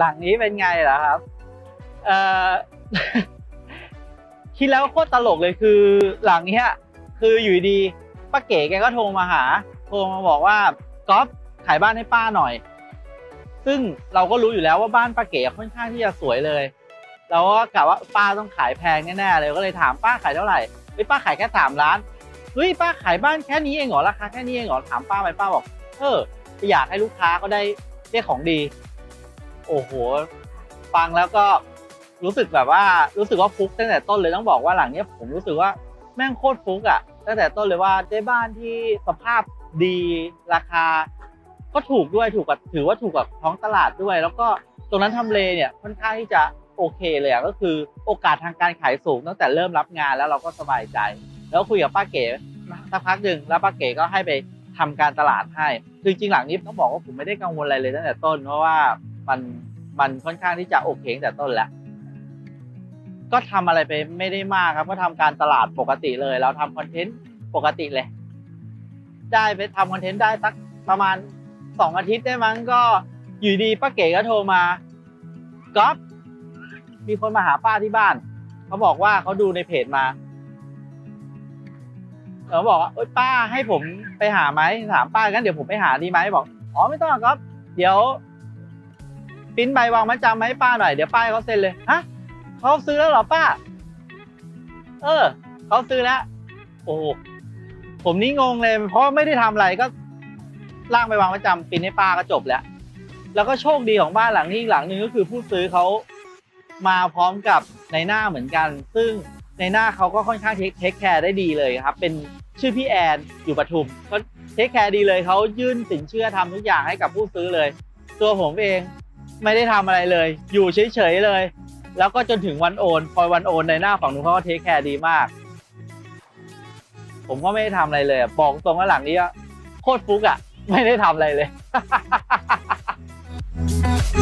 หลังนี้เป็นไงล่ะครับเอ่อคิดแล้วโคตรตลกเลยคือหลังเนี้ยคืออยู่ดีป้าเก๋แกก็โทรมาหา โทรมาบอกว่าก๊อฟขายบ้านให้ป้าหน่อย ซึ่งเราก็รู้อยู่แล้วว่าบ้านป้าเก๋ค่อนข้างที่จะสวยเลยเราก็กะว่าป้าต้องขายแพงแน่ๆเลยก็เลยถามป้าขายเท่าไหร่เฮ้ยป้าขายแค่สามล้านเฮ้ยป้าขายบ้านแค่นี้เองเหรอราคาแค่นี้เองเหรอถามป้าไปป้าบอก เอออยากให้ลูกค้าก็ได้ได้ของดี โอ้โห ฟังแล้วก็รู้สึกแบบว่ารู้สึกว่าฟุกตั้งแต่ต้นเลยต้องบอกว่าหลังเนี้ยผมรู้สึกว่าแม่งโคตรฟุกอะ่ะตั้งแต่ต้นเลยว่าได้บ้านที่สภาพดีราคา ก็ถูกด้วยถูกกับถือว่าถูกกับท้องตลาดด้วย แล้วก็ตรงนั้นทำเลเนี่ยค่อนข้างที่จะโอเคเลยก็คือโอกาสทางการขายสูงตั้งแต่เริ่มรับงานแล้วเราก็สบายใจ แล้วคุยกับป้าเก๋สักพักหนึ่งแล้วป้าเก๋ก็ให้ไปทำการตลาดให้คือจริงๆหลังนี้ต้องบอกว่าผมไม่ได้กังวลอะไรเลยตั้งแต่ต้นเพราะว่า มันมันค่อนข้างที่จะโอเคงแต่ต้นแล้วก็ทำอะไรไปไม่ได้มากครับ ก็ทำการตลาดปกติเลย เราทำคอนเทนต์ปกติเลย ได้ไปทำคอนเทนต์ได้สักประมาณสองอาทิตย์ได้มั้งก็อยู่ดีป้าเก๋ก็โทรมาก๊อฟมีคนมาหาป้าที่บ้าน เขาบอกว่าเขาดูในเพจมาเขาบอกว่าป้าให้ผมไปหาไหมถามป้างั้นเดี๋ยวผมไปหาดีไหมบอกอ๋อไม่ต้องหรอกก๊อฟเดี๋ยว ปริ้นใบวางมัดจำมาให้ป้าหน่อยเดี๋ยวป้าให้เขาเซ็นเลยฮะเขาซื้อแล้วเหรอป้า เออเขาซื้อแล้วโอ้ผมนี่งงเลย เพราะไม่ได้ทำอะไรก็ร่างไปวางประจำปินให้ป้าก็จบแล้ว แล้วก็โชคดีของบ้านหลังนี้อีกหลังหนึ่งก็คือผู้ซื้อเขามาพร้อมกับในหน้าเหมือนกัน ซึ่งในหน้าเขาก็ค่อนข้างเทคเทคแคร์ได้ดีเลยครับ เป็นชื่อพี่แอนอยู่ปทุมก็เทคแคร์ดีเลยเขายื่นสินเชื่อทำทุกอย่างให้กับผู้ซื้อเลย ตัวผมเอง ไม่ได้ทำอะไรเลย อยู่เฉยๆเลย แล้วก็จนถึงวันโอนพอวันโอนในหน้าฝั่งนู้นเขาก็เทคแคร์ดีมาก ผมก็ไม่ได้ทำอะไรเลยบอกตรงว่าหลังนี้อะโคตรฟุกอะไม่ได้ทำอะไรเลย